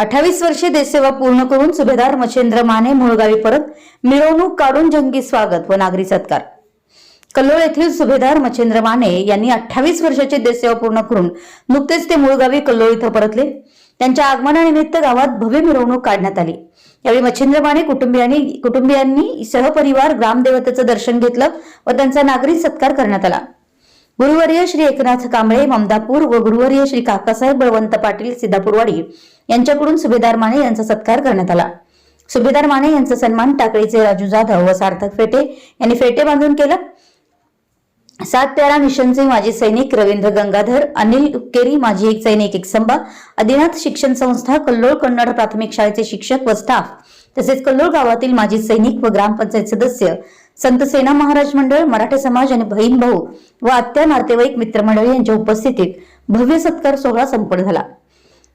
अठ्ठावीस वर्षे देशसेवा पूर्ण करून सुभेदार मच्छेंद्र माने मुळगावी परत मिरवणूक काढून जंगी स्वागत व नागरी सत्कार. कल्लोळ येथील सुभेदार मच्छेंद्र माने यांनी अठ्ठावीस वर्षाची देशसेवा पूर्ण करून नुकतेच ते मुळगावी कल्लोळ इथं परतले. त्यांच्या आगमनानिमित्त गावात भव्य मिरवणूक काढण्यात आली. यावेळी मच्छिंद्र माने कुटुंबियांनी कुटुंबियांनी सहपरिवार ग्रामदेवतेचं दर्शन घेतलं व त्यांचा नागरी सत्कार करण्यात आला. गुरुवर्य श्री एकनाथ कांबळे ममदापूर व गुरुवर्य श्री काकासाहेब बळवंत पाटील सिद्धापूरवाडी यांच्याकडून सुभेदार माने यांचा सत्कार करण्यात आला. सुभेदार माने यांचा सन्मान टाकळीचे राजू जाधव व सार्थक फेटे यांनी फेटे बांधून केलं. सात तेरा मिशनचे माजी सैनिक रवींद्र गंगाधर अनिल उक्केरी माजी एक सैनिक एक संभा आदिनाथ शिक्षण संस्था कल्लोळ कन्नड प्राथमिक शाळेचे शिक्षक व स्टाफ तसेच कल्लोळ गावातील माजी सैनिक व ग्रामपंचायत सदस्य संत सेना महाराज मंडळ मराठा समाज आणि बहीण भाऊ व आत्या नातेवाईक मित्रमंडळी यांच्या उपस्थितीत भव्य सत्कार सोहळा संपन्न झाला.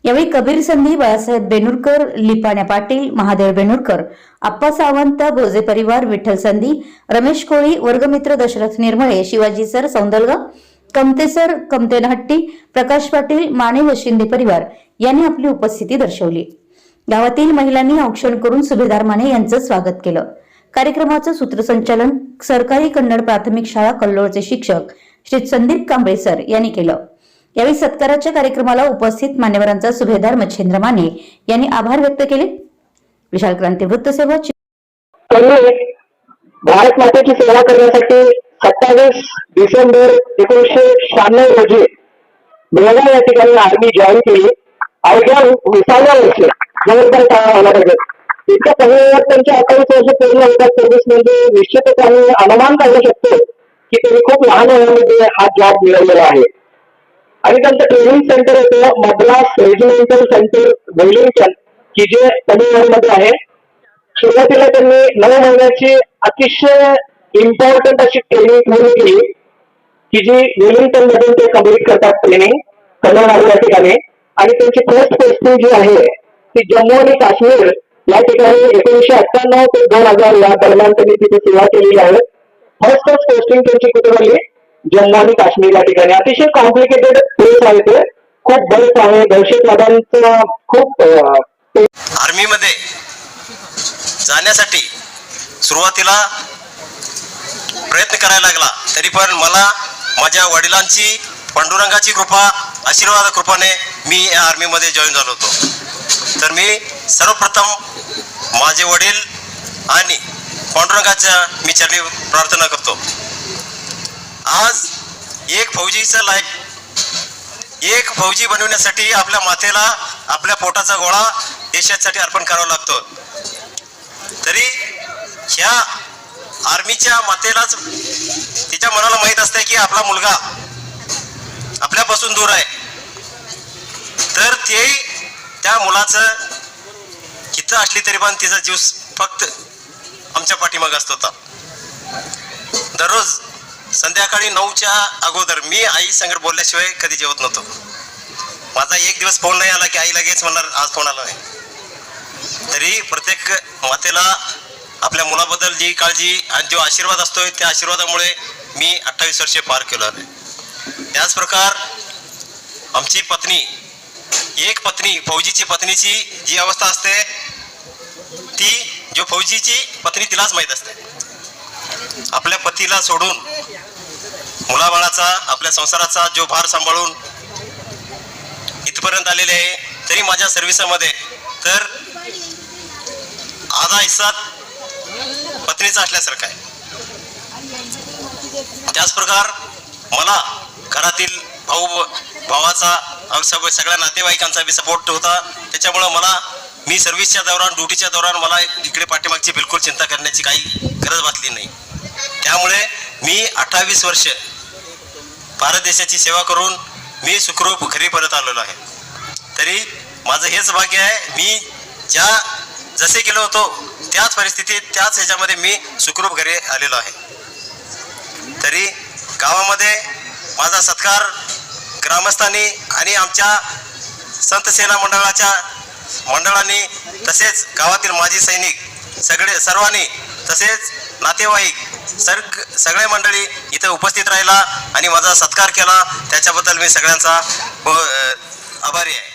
यावेळी कबीर संधी बाळासाहेब बेनुरकर लिपाण्या पाटील महादेव बेनुरकर आप्पा सावंत भोजे परिवार विठ्ठल संधी रमेश कोळी वर्गमित्र दशरथ निर्मळे शिवाजी सर सौंदलगाव कमते सर कमतेनहट्टी प्रकाश पाटील माने व शिंदे परिवार यांनी आपली उपस्थिती दर्शवली. गावातील महिलांनी औक्षण करून सुभेदार माने यांचं स्वागत केलं. कार्यक्रमाचं सूत्रसंचालन सरकारी कन्नड प्राथमिक शाळा कल्लोळचे शिक्षक श्री संदीप कांबळे सर यांनी केलं. यावेळी सत्काराच्या कार्यक्रमाला उपस्थित मान्यवरांचा सुभेदार मच्छेंद्र माने यांनी आभार व्यक्त केले. विशाल क्रांती वृत्तसेवा भारत मातेची सेवा करण्यासाठी सत्तावीस डिसेंबर एकोणीसशे शहाण्णव रोजी बेळगाव या ठिकाणी आर्मी जॉईन केली. अवघ्या विसाव्या वर्षी जवळपास काळ आला इतक्या त्यांच्या अकाउंट वर्ष पूर्ण होतात. सर्व्हिस म्हणजे निश्चितच आम्ही अनुमान काढू शकतो की त्यांनी खूप लहान वयामध्ये हा जॉब मिळवलेला आहे. आणि त्यांचं ट्रेनिंग सेंटर होतं मद्रास रेजिमेंटल सेंटर वेलिंग्टन की जे तमिळनाडूमध्ये आहे. सुरुवातीला त्यांनी नऊ महिन्याची अतिशय इम्पॉर्टंट अशी ट्रेनिंग पूर्ण केली की जी वेलिंग्टन मधून ते कंप्लीट करतात ट्रेनिंग तमिळनाडू या ठिकाणी. आणि त्यांची फर्स्ट पोस्टिंग जी आहे ती जम्मू आणि काश्मीर या ठिकाणी एकोणीशे अठ्ठ्याण्णव ते दोन हजार या दरम्यान त्यांनी तिथे सेवा केलेली आहे. फर्स्टच पोस्टिंग त्यांची कुठे झाली? जम्मू आणि काश्मीर या ठिकाणी. अतिशय कॉम्प्लिकेटेड प्लेस आहे ते. खूप बरेच आहे. दहशतवाद्यांचं खूप आर्मीमध्ये जाण्यासाठी सुरुवातीला प्रयत्न करायला लागला. तरी पण मला माझ्या वडिलांची पांडुरंगाची कृपा आशीर्वाद कृपाने मी या आर्मीमध्ये जॉईन झालो होतो. तर मी सर्वप्रथम माझे वडील आणि पांडुरंगाच्या मी चरणी प्रार्थना करतो. आज एक फौजीचा लाईफ एक फौजी बनवण्यासाठी आपल्या मातेला आपल्या पोटाचा गोळा देशासाठी अर्पण करावा लागतो. तरी ह्या आर्मीच्या मातेलाच तिच्या मनाला माहीत असते की आपला मुलगा आपल्यापासून दूर आहे. तर ते त्या मुलाचं किती असली तरी पण तिचा जीव फक्त आमच्या पाठीमाग असत होता. दररोज संध्याकाळी नऊच्या अगोदर मी आई संगत बोलल्याशिवाय कधी जेवत नव्हतो. माझा एक दिवस फोन नाही आला की आई लगेच म्हणणार आज फोन आला नाही. तरी प्रत्येक मातेला आपल्या मुलाबद्दल जी काळजी आणि जो आशीर्वाद असतोय त्या आशीर्वादामुळे मी अठ्ठावीस वर्षे पार केलं आहे. त्याच प्रकार आमची पत्नी एक पत्नी फौजीची पत्नीची जी अवस्था असते ती जो फौजीची पत्नी तिलाच माहीत असते. आपल्या पतीला सोडून मुलाबाळाचा आपल्या संसाराचा जो भार सांभाळून इथपर्यंत आलेले आहे तरी माझ्या सर्व्हिसमध्ये तर आधा हिस्सा पत्नीचा असल्यासारखा आहे. त्याच प्रकार मला घरातील भाऊ भावाचा सगळ्या नातेवाईकांचा बी सपोर्ट होता. त्याच्यामुळं मला मी सर्व्हिसच्या दौरान ड्युटीच्या दौरान मला इकडे पाठीमागची बिलकुल चिंता करण्याची काही गरज भासली नाही. त्यामुळे मी अठ्ठावीस वर्ष भारत देशाची सेवा करून मी सुखरूप घरी परत आलेलो आहे. तरी माझं हेच भाग्य आहे मी ज्या जसे गेलो होतो त्याच परिस्थितीत त्याच ह्याच्यामध्ये मी सुखरूप घरी आलेलो आहे. तरी गावामध्ये माझा सत्कार ग्रामस्थांनी आणि आमच्या संत सेना मंडळाच्या मंडळांनी तसेच गावातील माजी सैनिक सगळे सर्वांनी तसेच नातेवाईक सर सगळे मंडळी इथं उपस्थित राहिला आणि माझा सत्कार केला. त्याच्याबद्दल मी सगळ्यांचा आभारी आहे.